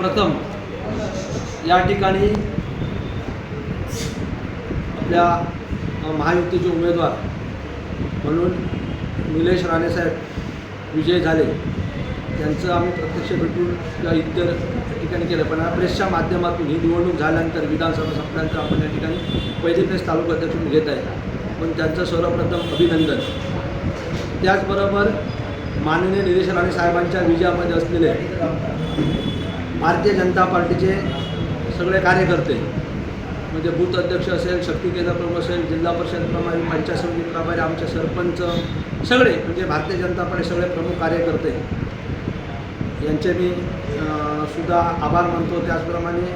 प्रथम या ठिकाणी आपल्या महायुतीचे उमेदवार म्हणून निलेश राणेसाहेब विजय झाले. त्यांचं आम्ही प्रत्यक्ष भेटून किंवा इतर ठिकाणी केलं. पण प्रेसच्या माध्यमातून ही निवडणूक झाल्यानंतर विधानसभा संपल्यानंतर आपण या ठिकाणी पहिले प्रेस तालुका अध्यक्षून घेत आहे. पण त्यांचं सर्वप्रथम अभिनंदन. त्याचबरोबर माननीय निलेश राणे साहेबांच्या विजयामध्ये असलेले भारतीय जनता पार्टीचे सगळे कार्यकर्ते म्हणजे बूथ अध्यक्ष असेल शक्ती केंद्र प्रमुख असेल जिल्हा परिषद प्रभारी पंचायत समिती प्रभारी आमचे सरपंच सगळे म्हणजे भारतीय जनता पार्टी सगळे प्रमुख कार्यकर्ते. यांचे मी सुद्धा आभार मानतो. त्याचप्रमाणे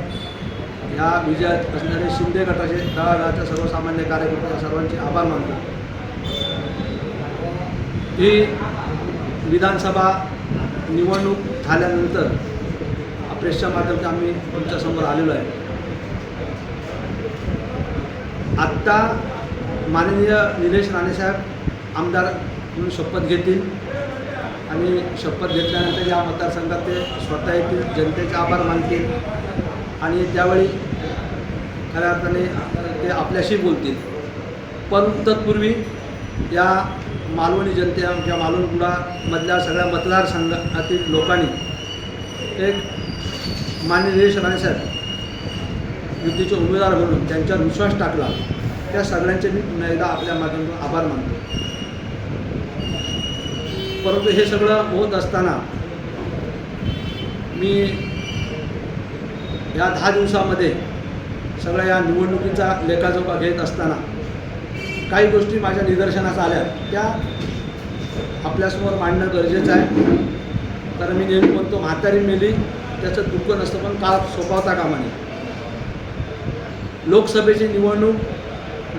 ह्या विजयात असणारे शिंदे गटाचे तळागाळाच्या सर्वसामान्य कार्यकर्ते सर्वांचे आभार मानतो. ही विधानसभा निवडणूक झाल्यानंतर प्रेसच्या माध्यमातून आम्ही तुमच्यासमोर आलेलो आहे. आत्ता माननीय निलेश राणेसाहेब आमदार म्हणून शपथ घेतील आणि शपथ घेतल्यानंतर या मतदारसंघात ते स्वतः येतील जनतेचे आभार मानतील आणि त्यावेळी खऱ्या अर्थाने ते आपल्याशी बोलतील. पण तत्पूर्वी या मालवणी जनते किंवा मालवणगुडामधल्या सगळ्या मतदारसंघातील लोकांनी एक मान्य निलेश राणेसाहेब युतीचे उमेदवार म्हणून त्यांच्यावर विश्वास टाकला त्या सगळ्यांचे मी पुन्हा एकदा आपल्या माध्यमातून आभार मानतो. परंतु हे सगळं होत असताना मी या दहा दिवसामध्ये सगळ्या या निवडणुकीचा लेखाजोखा घेत असताना काही गोष्टी माझ्या निदर्शनास आल्या. त्या आपल्यासमोर मांडणं गरजेचं आहे. कारण मी नेहमी म्हणतो म्हातारी मेली त्याचं दुःख नसतं पण का सोपावता कामा नये लोकसभेची निवडणूक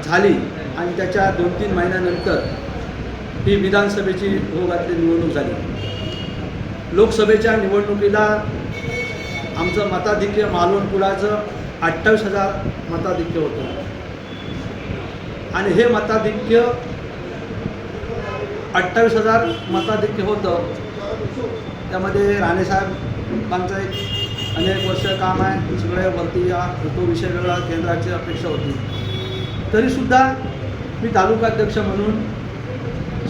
झाली आणि त्याच्या दोन तीन महिन्यानंतर ही विधानसभेची भोगातली निवडणूक झाली. लोकसभेच्या निवडणुकीला आमचं मताधिक्य मालवण कुलाचं अठ्ठावीस हजार मताधिक्य होतं. आणि हे मताधिक्य अठ्ठावीस हजार मताधिक्य होतं. त्यामध्ये राणेसाहेब राणेसाहेबांचं एक अनेक वर्ष काम आहे. सगळे वरती या तो विषय वेगळा केंद्राची अपेक्षा होती. तरीसुद्धा मी तालुकाध्यक्ष म्हणून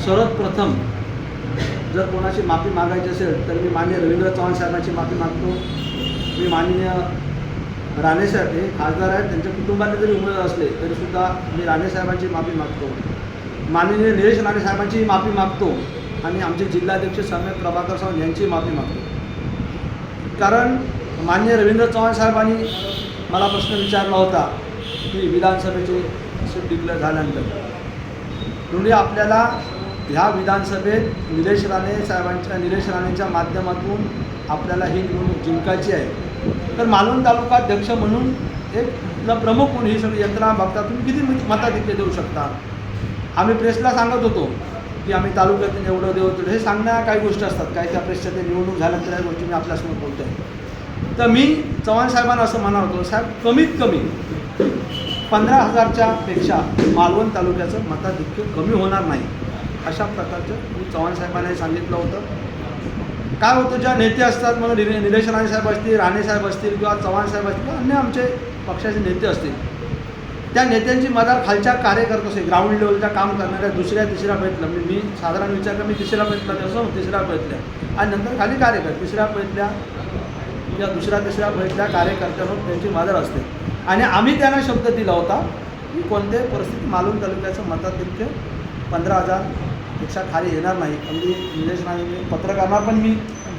सर्वप्रथम जर कोणाची माफी मागायची असेल तर मी माननीय रवींद्र चव्हाण साहेबांची माफी मागतो. मी माननीय राणेसाहेब हे खासदार आहेत त्यांच्या कुटुंबाने जरी उमेदवार असले तरीसुद्धा मी राणेसाहेबांची माफी मागतो. माननीय निलेश राणेसाहेबांची माफी मागतो. आणि आमचे जिल्हाध्यक्ष समेत प्रभाकर सावंत यांची माफी मागतो. कारण मान्य रवींद्र चव्हाण साहेबांनी मला प्रश्न विचारला होता की विधानसभेचे सीट डिक्लेअर झाल्यानंतर. म्हणजे आपल्याला ह्या विधानसभेत निलेश राणे साहेबांच्या निलेश राणेच्या माध्यमातून आपल्याला ही निवडणूक जिंकायची आहे. तर मालवण तालुका अध्यक्ष म्हणून एक प्रमुख म्हणून ही सगळी यंत्रणा बघता तुम्ही किती मताधिक्य देऊ शकता? आम्ही प्रेसला सांगत होतो. की आम्ही तालुक्यातून एवढं देऊ तेवढं हे सांगण्या काही गोष्टी असतात. काही त्या प्रेसच्या निवडणूक झाल्यानंतर या गोष्टी मी आपल्यासमोर बोलतो आहे तर मी चव्हाण साहेबांना असं म्हणणार होतो साहेब कमीत कमी पंधरा हजारच्या पेक्षा मालवण तालुक्याचं मताधिक्य कमी होणार नाही. अशा प्रकारचं मी चव्हाण साहेबांनाही सांगितलं होतं. काय होतं ज्या नेते असतात मग निरे निलेश राणे साहेब असतील राणे साहेब असतील किंवा चव्हाण साहेब असतील किंवा अन्य आमचे पक्षाचे नेते असतील त्या नेत्यांची मदार खालच्या कार्यकर्ते असेल ग्राउंड लेवलच्या काम करणाऱ्या दुसऱ्या तिसऱ्या प्रयत्न म्हणजे मी साधारण विचार मी तिसऱ्या प्रयत्नात असो तिसऱ्या प्रयत्न आणि नंतर खाली कार्यकर्ते तिसऱ्या प्रयत्ल्या किंवा दुसऱ्या तिसऱ्या प्रयत्ल्या कार्यकर्त्यांवर त्यांची मदार असते. आणि आम्ही त्यांना शब्द दिला होता की कोणत्याही परिस्थितीत मालूम तालुक्याचं मताधिक्य पंधरा हजारपेक्षा खाली येणार नाही. अगदी निलेश राणे मी पत्रकारांना पण मी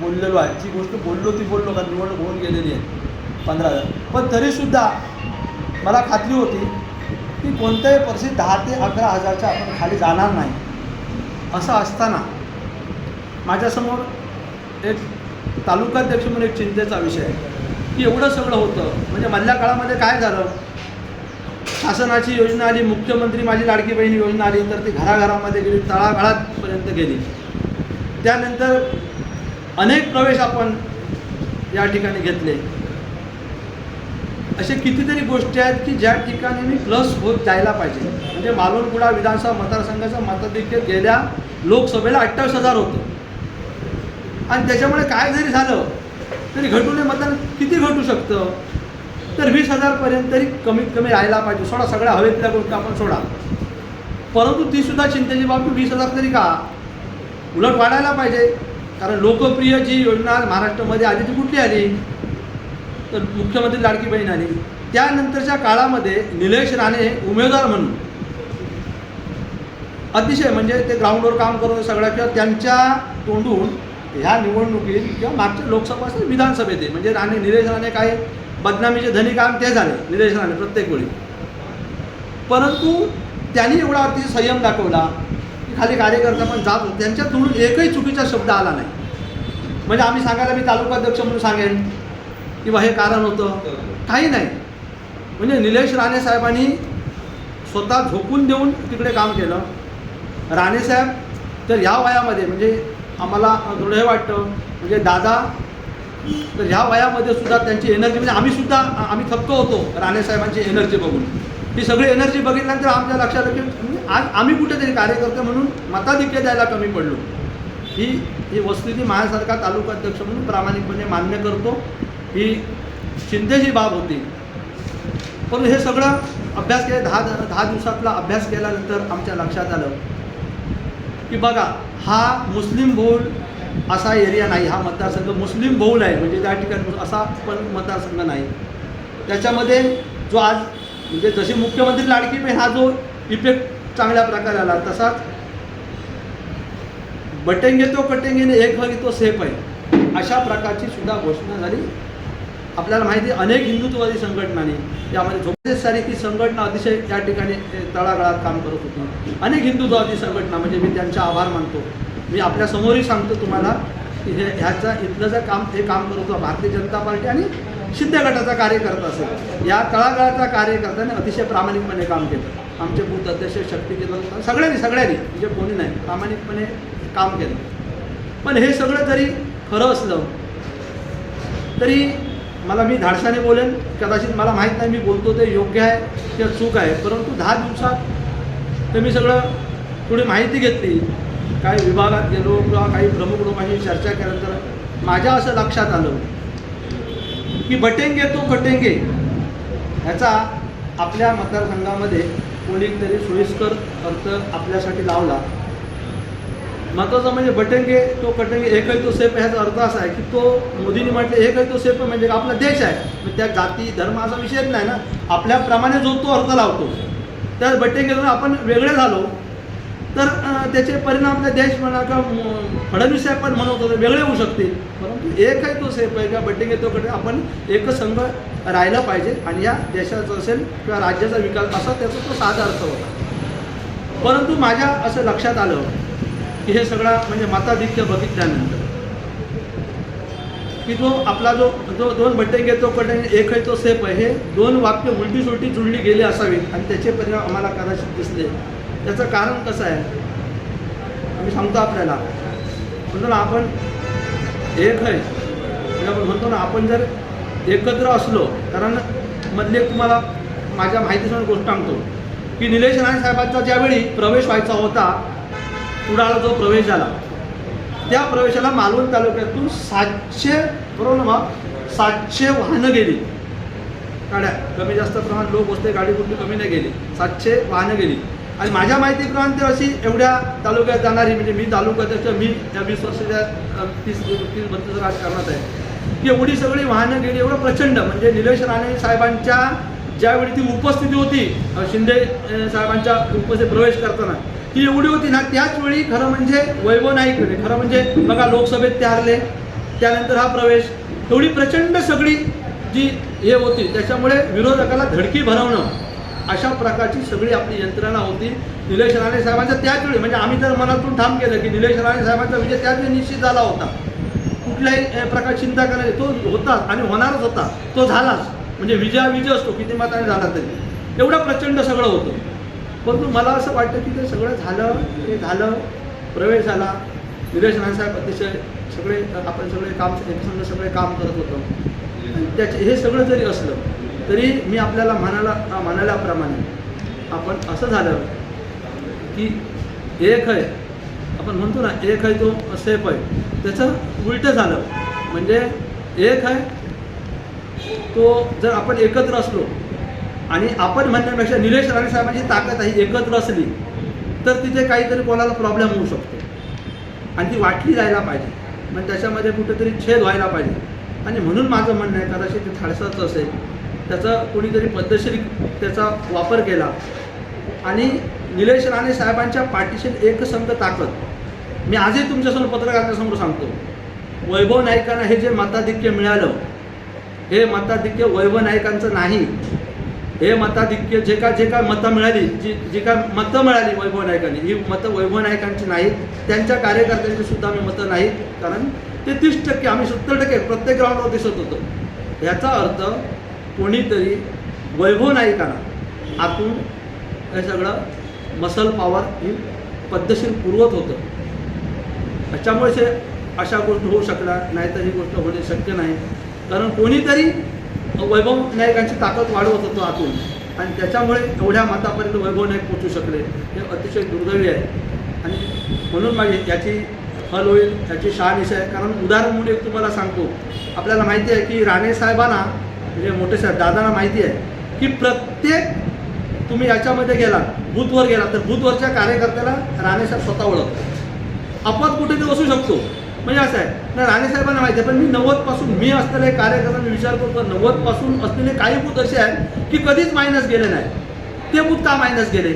बोललेलो आहे. जी गोष्ट बोललो ती बोललो का निवडणूक होऊन गेलेली आहे. पंधरा हजार. पण तरीसुद्धा मला खात्री होती की कोणत्याही परिस्थितीत दहा ते अकरा हजारच्या आपण खाली जाणार नाही. असं असताना माझ्यासमोर एक तालुकाध्यक्ष म्हणून एक चिंतेचा विषय आहे. की एवढं सगळं होतं. म्हणजे मधल्या काळामध्ये काय झालं? शासनाची योजना आली मुख्यमंत्री माझी लाडकी बहीण योजना आली तर ती घराघरामध्ये गेली तळागाळापर्यंत गेली. त्यानंतर अनेक प्रवेश आपण या ठिकाणी घेतले. असे कितीतरी गोष्टी आहेत की ज्या ठिकाणी मी प्लस होत जायला पाहिजे. म्हणजे मालवणकुडा विधानसभा मतदारसंघाचं मतदेखील गेल्या लोकसभेला अठ्ठावीस हजार होतं. आणि त्याच्यामुळे काय जरी झालं तरी घटू नये मतदान किती घटू शकतं? तर वीस हजारपर्यंत तरी कमीत कमी राहायला पाहिजे. सोडा सगळ्या हवेतल्या गोष्टी आपण सोडा. परंतु ती सुद्धा चिंतेची बाब वीस हजार तरी का? उलट वाढायला पाहिजे. कारण लोकप्रिय जी योजना महाराष्ट्रामध्ये आली ती कुठली आली? तर मुख्यमंत्री लाडकी बहीण आली त्यानंतरच्या काळामध्ये निलेश राणे उमेदवार म्हणून अतिशय म्हणजे ते ग्राउंडवर काम करून सगळ्या किंवा त्यांच्या तोंडून ह्या निवडणुकीत किंवा मागच्या लोकसभा असेल विधानसभेत म्हणजे राणे निलेश राणे काही बदनामीचे धनी काम ते झाले निलेश राणे प्रत्येक वेळी. परंतु त्यांनी एवढा अतिशय संयम दाखवला की खाली कार्यकर्ता पण जात होते. त्यांच्या तोंडून एकही चुकीचा शब्द आला नाही. म्हणजे आम्ही सांगायला मी तालुकाध्यक्ष म्हणून सांगेन किंवा हे कारण होतं? काही नाही. म्हणजे निलेश राणे साहेबांनी स्वतः झोकून देऊन तिकडे काम केलं. राणेसाहेब तर ह्या वयामध्ये म्हणजे आम्हाला दृढ हे वाटतं म्हणजे दादा तर ह्या वयामध्ये सुद्धा त्यांची एनर्जी म्हणजे आम्ही सुद्धा आम्ही थक्क होतो राणेसाहेबांची एनर्जी बघून. ही सगळी एनर्जी बघितल्यानंतर आमच्या लक्षात आलं की म्हणजे आज आम्ही कुठेतरी कार्यकर्ते म्हणून मताधिक्य द्यायला कमी पडलो. ही ही वस्तुस्थिती माझ्यासारखा तालुकाध्यक्ष म्हणून प्रामाणिकपणे मान्य करतो. ही चिंतेची बाब होती. पण हे सगळं अभ्यास केले दहा दहा दिवसातला अभ्यास केल्यानंतर आमच्या लक्षात आलं की बघा हा मुस्लिम बहुल असा एरिया नाही हा मतदारसंघ मुस्लिम बहुल आहे म्हणजे त्या ठिकाणी असा पण मतदारसंघ नाही. त्याच्यामध्ये जो आज म्हणजे जशी मुख्यमंत्री लाडकी बहीण हा जो इफेक्ट चांगल्या प्रकारे आला तसाच बटेंगे तो कटेंगेने एक भागी तो सेफ आहे अशा प्रकारची सुद्धा घोषणा झाली. आपल्याला माहिती अनेक हिंदुत्ववादी संघटनांनी यामध्ये झोपेस सारी ती संघटना अतिशय त्या ठिकाणी तळागाळात काम करत होती. अनेक हिंदुत्ववादी संघटना म्हणजे मी त्यांचा आभार मानतो. मी आपल्या समोरही सांगतो तुम्हाला की हे ह्याचा इथलं जर काम हे काम करत होतं भारतीय जनता पार्टी आणि सिद्ध गटाचा कार्यकर्ता असेल. या तळागाळाचा कार्यकर्त्याने अतिशय प्रामाणिकपणे काम केलं. आमचे बूथ अध्यक्ष शक्ती केलं सगळ्यांनी सगळ्यांनी म्हणजे कोणी नाही प्रामाणिकपणे काम केलं. पण हे सगळं जरी खरं असलं तरी मला मी धाडसाने बोलेन कदाचित मला माहीत नाही मी बोलतो ते योग्य आहे किंवा चूक आहे. परंतु दहा दिवसात ते मी सगळं थोडी माहिती घेतली. काही विभागात गेलो किंवा काही प्रमुख लोकांशी चर्चा केल्यानंतर माझ्या असं लक्षात आलं की बटेंगे तो खटेंगे ह्याचा आपल्या मतदारसंघामध्ये कोणीतरी सोयीस्कर अर्थ आपल्यासाठी लावला. महत्वाचं म्हणजे बटंगे तो कटंगे एकही तो सेफ ह्याचा अर्थ असा आहे की तो मोदींनी म्हटलं एकही तो सेफ म्हणजे आपला देश आहे. मग त्या जाती धर्म असा विषयच नाही ना. आपल्याप्रमाणे जो तो अर्थ लावतो. त्या बटंगेला आपण वेगळे झालो. तर त्याचे परिणाम आपल्या देश म्हणा किंवा फडणवीस साहेब पण म्हणत होते वेगळे होऊ शकतील परंतु एकही तो सेफ आहे किंवा बटंगे तो कटे आपण एक संघ राहिला पाहिजे आणि या देशाचा असेल किंवा राज्याचा विकास असा त्याचा तो साधा अर्थ होता. परंतु माझ्या असं लक्षात आलं की हे सगळा म्हणजे मताधिक्य बघितल्यानंतर. की जो आपला जो जो दोन बट्टे तो कटेंगे आहे तो सेफ आहे. हे दोन वाक्य उलटी सुलटी जुळली गेली असावीत आणि त्याचे परिणाम आम्हाला कदाचित दिसले. त्याचं कारण कसं आहे? आम्ही सांगतो आपल्याला. म्हणतो ना आपण एक आहे. म्हणजे आपण म्हणतो ना आपण जर एकत्र असलो कारण मधले तुम्हाला माझ्या माहितीसमोर गोष्ट सांगतो. की निलेश राणे साहेबांचा ज्यावेळी प्रवेश व्हायचा होता कुडाळा जो प्रवेश झाला त्या प्रवेशाला मालवण तालुक्यातून सातशे बरोबर ना मग सातशे वाहनं गेली. गाड्या कमी जास्त प्रमाणात लोक बसते गाडी कुठली कमी नाही गेली. सातशे वाहनं गेली. आणि माझ्या माहितीप्रमाणे ते अशी एवढ्या तालुक्यात जाणारी म्हणजे मी तालुक्यात मी त्या वीस वर्षाच्या तीस तीस बत्तीस राजकारणात आहे. की एवढी सगळी वाहनं गेली एवढं प्रचंड. म्हणजे निलेश राणे साहेबांच्या ज्यावेळी ती उपस्थिती होती शिंदे साहेबांच्या उपस्थित प्रवेश करताना ती एवढी होती ना त्याच वेळी खरं म्हणजे वैभव नाईक खरं म्हणजे बघा लोकसभेत ते हरले त्यानंतर हा प्रवेश. एवढी प्रचंड सगळी जी हे होती त्याच्यामुळे विरोधकाला धडकी भरवणं अशा प्रकारची सगळी आपली यंत्रणा होती. निलेश राणे साहेबांचा त्याच वेळी म्हणजे आम्ही तर मनातून ठाम केलं की निलेश राणे साहेबांचा विजय त्याच वेळी निश्चित झाला होता. कुठल्याही अ, प्रकारची चिंता करायची तो होता आणि होणारच होता. तो झालाच. म्हणजे विजया विजय असतो किती मताने झाला तरी. एवढं प्रचंड सगळं होतं. परंतु मला असं वाटतं की ते सगळं झालं ते झालं प्रवेश झाला निलेश अतिशय सगळे आपण सगळे काम एकसंग सगळे काम करत होतो. आणि त्याचे हे सगळं जरी असलं तरी मी आपल्याला म्हणाला म्हणाल्याप्रमाणे आपण असं झालं की एक आहे आपण म्हणतो ना एक आहे तो सेफ आहे त्याचं उलटं झालं. म्हणजे एक आहे तो जर आपण एकत्र असलो आणि आपण म्हणण्यापेक्षा निलेश राणे साहेबांची ताकद आहे एकत्र असली तर तिथे काहीतरी कोणाला प्रॉब्लेम होऊ शकतो. आणि ती वाटली जायला पाहिजे. मग त्याच्यामध्ये कुठेतरी छेद व्हायला पाहिजे. आणि म्हणून माझं म्हणणं आहे कदाचित ते थाळसाचं असेल. त्याचा कोणीतरी पद्धतशीर त्याचा वापर केला. आणि निलेश राणे साहेबांच्या पाठीशी एकसंध ताकद. मी आजही तुमच्यासमोर पत्रकारांच्यासमोर सांगतो. वैभव नाईकांना हे जे मताधिक्य मिळालं हे मताधिक्य वैभव नाईकांचं नाही. हे मताधिक्य जे का जे काय मतं मिळाली जी जी काय मतं मिळाली वैभव नायकांनी ही मतं वैभव नायकांची नाहीत. त्यांच्या कार्यकर्त्यांची सुद्धा आम्ही मतं नाहीत कारण ते तीस टक्के आम्ही सत्तर टक्के प्रत्येक ग्राउंडवर दिसत होतो. ह्याचा अर्थ कोणीतरी वैभव नायकांना आतून हे सगळं मसल पॉवर ही पद्धतशीर पुरवत होतं. त्याच्यामुळे अशा गोष्टी होऊ शकल्या नाही तर ही गोष्ट होणे शक्य नाही. कारण कोणीतरी वैभव नायकांची ताकद वाढवत होतो आतून. आणि त्याच्यामुळे एवढ्या मतापर्यंत वैभव नाईक पोचू शकले. हे अतिशय दुर्दैवी आहे. आणि म्हणून माझी याची हल होईल याची शहानिशा आहे. कारण उदाहरण म्हणून एक तुम्हाला सांगतो. आपल्याला माहिती आहे की राणे साहेबांना म्हणजे मोठे साहेब दादांना माहिती आहे की प्रत्येक तुम्ही याच्यामध्ये गेला बूथवर गेला तर बूथवरच्या कार्यकर्त्याला राणे साहेब स्वतः ओळखतात. अपवाद कुठे ते असू शकतो. म्हणजे असं आहे. ना राणे साहेबांना माहिती आहे पण मी नव्वदपासून मी असलेले कार्यकर्त्यांनी विचार करतो नव्वदपासून असलेले काही बूथ असे आहेत की कधीच मायनस गेले नाही. ते बूथ का मायनस गेले?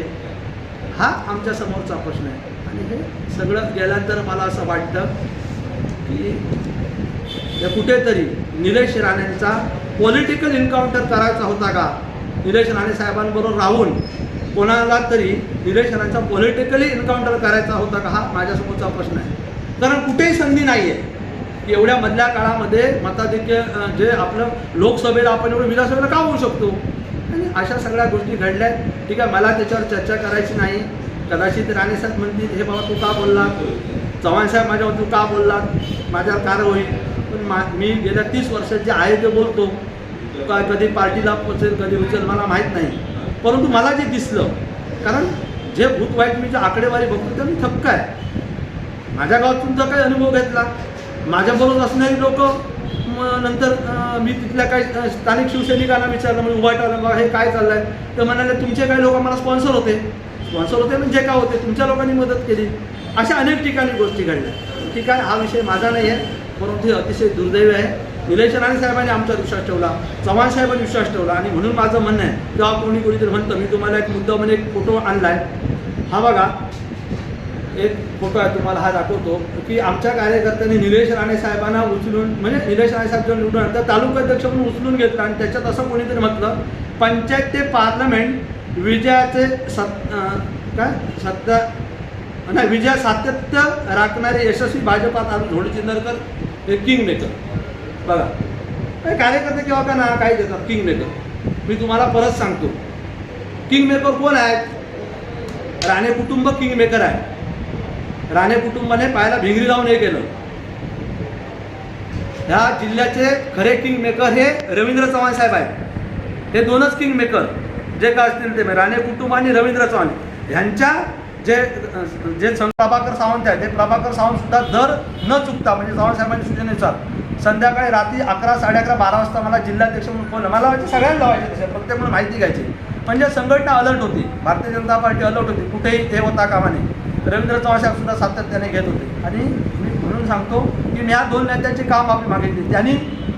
हा आमच्या समोरचा प्रश्न आहे. आणि हे सगळं गेल्यानंतर मला असं वाटतं की कुठेतरी निलेश राणेंचा पॉलिटिकल एन्काउंटर करायचा होता का? निलेश राणे साहेबांबरोबर राहून कोणाला तरी निलेश राणेंचा पॉलिटिकली एन्काउंटर करायचा होता का? हा माझ्यासमोरचा प्रश्न आहे. कारण कुठेही संधी नाही आहे एवढ्या मधल्या काळामध्ये मताधिक्य जे आपलं लोकसभेला आपण एवढं विधानसभेला का होऊ शकतो? आणि अशा सगळ्या गोष्टी घडल्या आहेत. ठीक आहे मला त्याच्यावर चर्चा करायची नाही. कदाचित राणेसाहेब म्हणतील हे बाबा तू का बोलला? चव्हाण साहेब माझ्यावर तू का बोलला? माझ्यावर कार होईल. पण मा मी गेल्या तीस वर्षात जे आहे ते बोलतो. का कधी पार्टीला पोचेल कधी उचल मला माहीत नाही. परंतु मला जे दिसलं कारण जे भूत वाईट मी जे आकडेवारी बघतो ते मी थक्क आहे. माझ्या गावात तुमचा काही अनुभव घेतला? माझ्याबरोबर असणारी लोक नंतर मी तिथल्या काही स्थानिक शिवसैनिकांना विचारलं म्हणजे उभाटाला बा हे काय चाललं आहे तर म्हणाले तुमचे काही लोक मला स्पॉन्सर होते. स्पॉन्सर होते म्हणजे काय होते? तुमच्या लोकांनी मदत केली. अशा अनेक ठिकाणी गोष्टी घडल्या. ठीक आहे हा विषय माझा नाही आहे परंतु हे अतिशय दुर्दैवी आहे. निलेश राणे साहेबांनी आमच्यावर विश्वास ठेवला चव्हाण साहेबांनी विश्वास ठेवला आणि म्हणून माझं म्हणणं आहे तेव्हा कोणी कोणीतरी म्हणतं मी तुम्हाला एक मुद्दा म्हणजे एक फोटो आणला आहे हा बघा एक फोटो आहे तुम्हाला हा दाखवतो की आमच्या कार्यकर्त्यांनी निलेश राणे साहेबांना उचलून म्हणजे निलेश राणे साहेब जेव्हा निवडून आणतात तर तालुका अध्यक्ष म्हणून उचलून घेतलं आणि त्याच्यात असं कोणीतरी म्हटलं पंचायत ते पार्लमेंट विजयाचे सत काय? सत्ता नाही विजय सातत्य राखणारे यशस्वी भाजपात आलो झोडी चिंदरकर हे किंग मेकर बघा हे कार्यकर्ते किंवा का ना काय देतात? किंग मेकर मी तुम्हाला परत सांगतो किंग मेकर कोण आहेत? राणे कुटुंब किंग मेकर आहे. राणे कुटुंबाने पायाला भिंगरी लावून हे केलं. ह्या जिल्ह्याचे खरे किंग मेकर हे रवींद्र चव्हाण साहेब आहेत. हे दोनच किंग मेकर जे काय असतील ते राणे कुटुंब आणि रवींद्र चव्हाण. ह्यांच्या जे जे प्रभाकर सावंत आहेत ते प्रभाकर सावंत सुद्धा दर न चुकता म्हणजे चव्हाण साहेबांच्या सूचनेनुसार संध्याकाळी रात्री अकरा साडे अकरा बारा वाजता मला जिल्हाध्यक्ष म्हणून फोन मला लावायचे सगळ्यांना लावायचे तसे प्रत्येक म्हणून माहिती घ्यायची. म्हणजे संघटना अलर्ट होती भारतीय जनता पार्टी अलर्ट होती कुठेही हे होता कामा नाही रवींद्र चव्हाण साहेब सुद्धा सातत्याने घेत होते. आणि मी म्हणून सांगतो की मी ह्या दोन नेत्यांचे काम आम्ही मागितली त्यांनी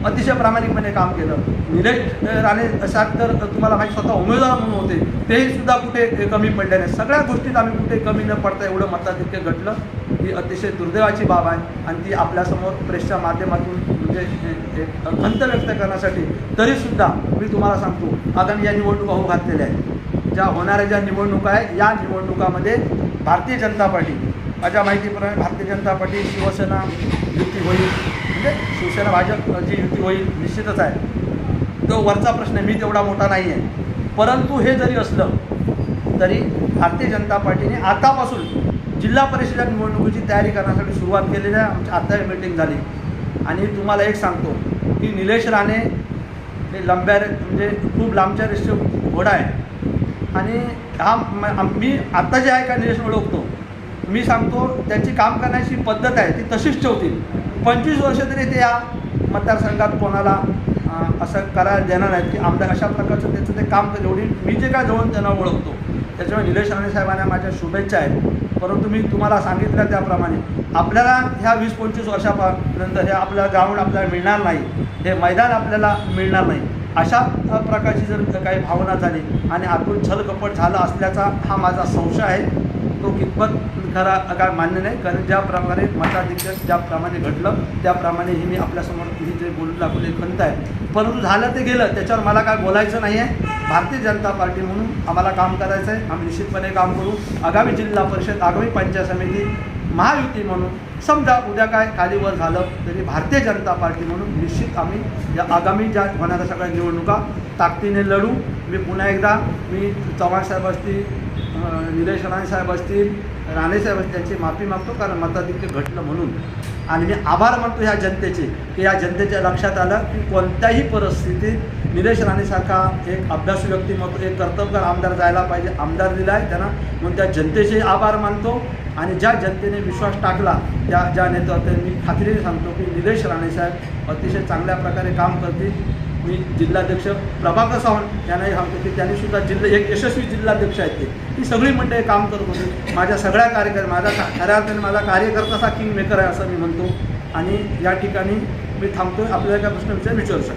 अतिशय प्रामाणिकपणे काम केलं. निलेश राणे साहेब तर तुम्हाला माहिती स्वतः उमेदवार म्हणून होते. तेही सुद्धा कुठे कमी पडले नाही. सगळ्या गोष्टीत आम्ही कुठे कमी न पडता एवढं मताधिक्य घटलं. ही अतिशय दुर्दैवाची बाब आहे. आणि ती आपल्यासमोर प्रेसच्या माध्यमातून म्हणजे एक खंत व्यक्त करण्यासाठी तरीसुद्धा मी तुम्हाला सांगतो आगामी या निवडणुका होऊ घातलेल्या आहेत. ज्या होणाऱ्या ज्या निवडणुका आहे या निवडणुकामध्ये भारतीय जनता पार्टी. माझ्या माहितीप्रमाणे भारतीय जनता पार्टी शिवसेना युती होईल. म्हणजे शिवसेना भाजपची युती होईल निश्चितच आहे. तो वरचा प्रश्न मी तेवढा मोठा नाही आहे. परंतु हे जरी असलं तरी भारतीय जनता पार्टीने आतापासून जिल्हा परिषद निवडणुकीची तयारी करण्यासाठी सुरुवात केलेली आहे. आमची आता मीटिंग झाली. आणि तुम्हाला एक सांगतो की निलेश राणे हे लंब्या रे- म्हणजे खूप लांबच्या रेषे घोडा आहे आणि हा म- मी आत्ता जे आहे का निलेश ओळखतो. मी सांगतो त्यांची काम करण्याची पद्धत आहे ती तशीच ठेवतील. पंचवीस वर्ष तरी ते या मतदारसंघात कोणाला असं करायला देणार नाहीत की आमदार अशा प्रकारचं त्याचं ते काम केलं एवढी मी जे काय जवळून त्यांना ओळखतो. त्याच्यामुळे निलेश राणे साहेबांना माझ्या शुभेच्छा आहेत. परंतु मी तुम्हाला सांगितलं त्याप्रमाणे आपल्याला ह्या वीस पंचवीस वर्षापर्यंत हे आपल्याला ग्राउंड आपल्याला मिळणार नाही. हे मैदान आपल्याला मिळणार नाही. अशा प्रकारची जर काही भावना झाली आणि आतून छलकपट झाला असल्याचा हा माझा संशय आहे तो कितपत खरा काय मान्य नाही. कारण ज्याप्रमाणे मताधिक्य ज्याप्रमाणे घडलं त्याप्रमाणे हे मी आपल्यासमोर ही जे बोलून दाखवले खंत आहे. परंतु झालं ते गेलं त्याच्यावर मला काय बोलायचं नाही आहे. भारतीय जनता पार्टी म्हणून आम्हाला काम करायचं आहे आम्ही निश्चितपणे काम करू. आगामी जिल्हा परिषद आगामी पंचायत समिती महायुती म्हणून समजा उद्या काय खालीवर झालं तरी भारतीय जनता पार्टी म्हणून निश्चित आम्ही या आगामी ज्या होणाऱ्या सगळ्या निवडणुका ताकदीने लढू. मी पुन्हा एकदा मी चव्हाण साहेब असतील निलेश राणे साहेब असतील राणेसाहेब त्यांची माफी मागतो कारण मताधिक्य घटलं म्हणून. आणि मी आभार मानतो ह्या जनतेचे की या जनतेच्या लक्षात आलं की कोणत्याही परिस्थितीत निलेश राणेसारखा एक अभ्यासू व्यक्तिमत्व एक कर्तव्यकर आमदार जायला पाहिजे आमदार दिला आहे त्यांना. म्हणून त्या जनतेचे आभार मानतो. आणि ज्या जनतेने विश्वास टाकला त्या ज्या नेतृत्वाने मी खात्रीने सांगतो की निलेश राणेसाहेब अतिशय चांगल्या प्रकारे काम करतील. मी जिल्हाध्यक्ष प्रभाकर सावंत यांनाही सांगतो की त्यांनी सुद्धा जिल्हा एक यशस्वी जिल्हाध्यक्ष आहेत ते. ही सगळी मंडळी काम करत होते. माझ्या सगळ्या कार्यकर माझा खऱ्या अर्थाने माझा कार्यकर्ताचा किंग मेकर आहे असं मी म्हणतो. आणि या ठिकाणी मी थांबतो आपल्याला काय प्रश्न विचार विचारू शकतो